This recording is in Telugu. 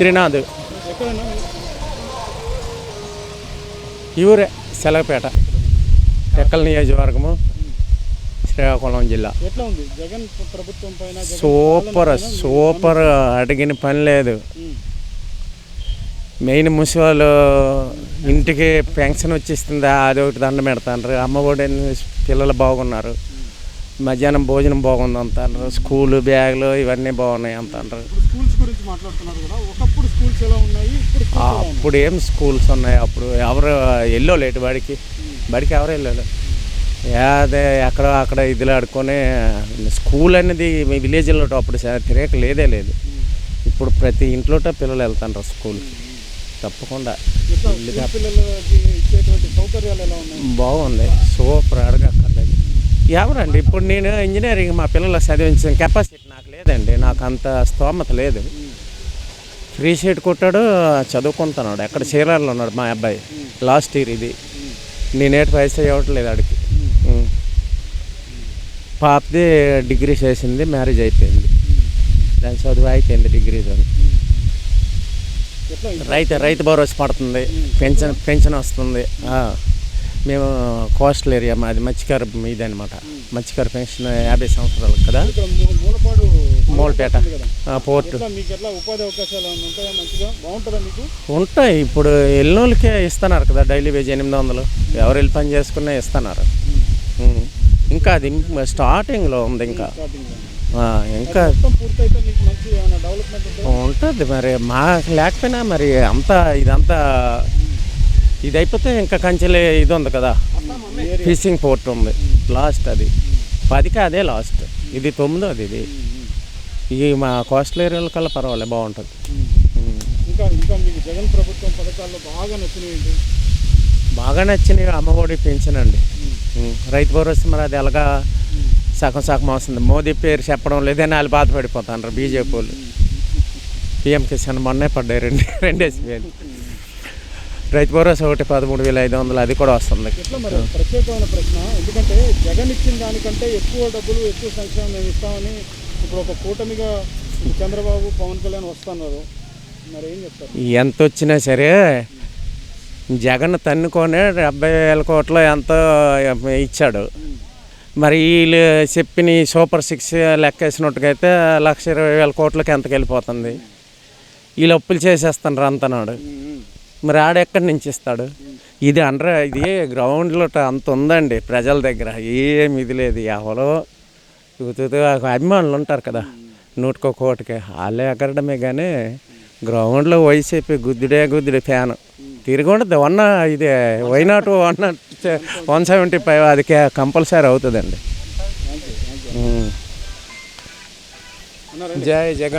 త్రినాథ్. ఊరే సెలవుపేట టెక్కల నియోజకవర్గము శ్రీకాకుళం జిల్లా. సూపర్ సూపర్ అడిగిన పని లేదు. మెయిన్ ముసలి ఇంటికి పెన్షన్ వచ్చిస్తుందా అది ఒకటి దండం పెడతాండ్రు. అమ్మ ఒడి పిల్లలు బాగున్నారు. మధ్యాహ్నం భోజనం బాగుంది అంటారు స్కూలు బ్యాగులు ఇవన్నీ బాగున్నాయి అంటారు ఎలా ఉన్నాయి? అప్పుడు ఏం స్కూల్స్ ఉన్నాయి? అప్పుడు ఎవరు వెళ్ళోలేటు బడికి? బడికి ఎవరు వెళ్ళాలి అదే ఎక్కడ అక్కడ ఇదిలో ఆడుకొని స్కూల్ అనేది మీ విలేజ్లో అప్పుడు తిరగక లేదే లేదు. ఇప్పుడు ప్రతి ఇంట్లో పిల్లలు వెళ్తాండ్రు స్కూల్ తప్పకుండా బాగుంది. సూపర్ అడగక్కర్లేదు ఎవరండి? ఇప్పుడు నేను ఇంజనీరింగ్ మా పిల్లలు చదివించిన కెపాసిటీ నాకు లేదండి. నాకు అంత స్తోమత లేదు. ఫ్రీ సీట్ కొట్టాడు చదువుకుంటున్నాడు. ఎక్కడ చీరాలలో ఉన్నాడు మా అబ్బాయి. లాస్ట్ ఇయర్ ఇది. నేనేటి పైసా ఇవ్వట్లేదు ఆడికి. పాపది డిగ్రీ చేసింది మ్యారేజ్ అయిపోయింది. దాని చదువు అయిపోయింది డిగ్రీతో రైతు రైతు భరోసా పడుతుంది. పెన్షన్ పెన్షన్ వస్తుంది. మేము కోస్టల్ ఏరియా మాది మత్స్యకార ఇది అనమాట మత్స్యకార పెన్షన్ యాభై సంవత్సరాలు కదా. మూ- మూలపేట. పోర్టు. ఉంటాయా ఇప్పుడు ఎల్లుళ్ళకే ఇస్తున్నారు కదా డైలీ వేజ్ ఎనిమిది వందలు. ఎవరు వెళ్ళి పని చేసుకున్నా ఇస్తున్నారు. ఉం. ఇంకా అది స్టార్టింగ్లో ఉంది ఇంకా. ఇంకా ఉంటుందా మరి. మాకు లేకపోయినా మరి అంతా ఇదంతా ఇది అయిపోతే ఇంకా కంచెలే ఇది ఉంది కదా. ఫిషింగ్ పోర్ట్ ఉంది. లాస్ట్ అది. పదికి అదే లాస్ట్ ఇది తొమ్మిదోది ఇది. ఈ మా కోస్టల్ ఏరియాల కల్లా పర్వాలేదు బాగుంటుంది. ఉం. ఇంకా ఇంకా మీకు జగన్ ప్రభుత్వం పథకాల్లో బాగా నచ్చినవి ఏంటి? బాగా నచ్చినవి అమ్మఒడి పెంచనండి. రైతు భరోసా మరి అది ఎలాగా సగం సగం వస్తుంది మోదీ పేరు చెప్పడం లేదని వాళ్ళు బాధపడిపోతారు బీజేపీ వాళ్ళు. పిఎం కిసాన్ మొన్నే పడ్డాయి రెండు రెండేసి వేలు. రైతు భరోసా ఒకటి పదమూడు వేల ఐదు వందలు అది కూడా వస్తుంది. ప్రత్యేకమైన ప్రశ్న. ఎందుకంటే జగన్ ఇచ్చిన దానికంటే ఎక్కువ డబ్బులు ఎక్కువ సంక్షేమం మేము ఇస్తామని ఇప్పుడు ఒక కూటమిగా చంద్రబాబు పవన్ కళ్యాణ్ వస్తున్నారు. మరి ఏం చెప్తారు? ఎంత వచ్చినా సరే జగన్ తన్నుకొని డెబ్బై వేల కోట్లు ఎంతో ఇచ్చాడు. మరి వీళ్ళు చెప్పిన సూపర్ సిక్స్ లెక్కేసినట్టుగా అయితే లక్ష ఇరవై వేల కోట్లకి ఎంతకి వెళ్ళిపోతుంది వీళ్ళు అప్పులు చేసేస్తున్నారు అంతనాడు. మరి ఆడెక్కడి నుంచి ఇస్తాడు? ఇది అండర్ ఇది గ్రౌండ్లో అంత ఉందండి ప్రజల దగ్గర. ఏమి ఇది లేదు. ఎవరో అభిమానులు ఉంటారు కదా. నూటికో కోటికి. వాళ్ళే ఎగరడమే కానీ గ్రౌండ్లో వైసీపీ గుద్దుడే గుద్దుడే ఫ్యాన్. తిరిగి ఉండదు. వన్ ఇది why not one one seventy five అది కంపల్సరీ అవుతుందండి. జై జగన్.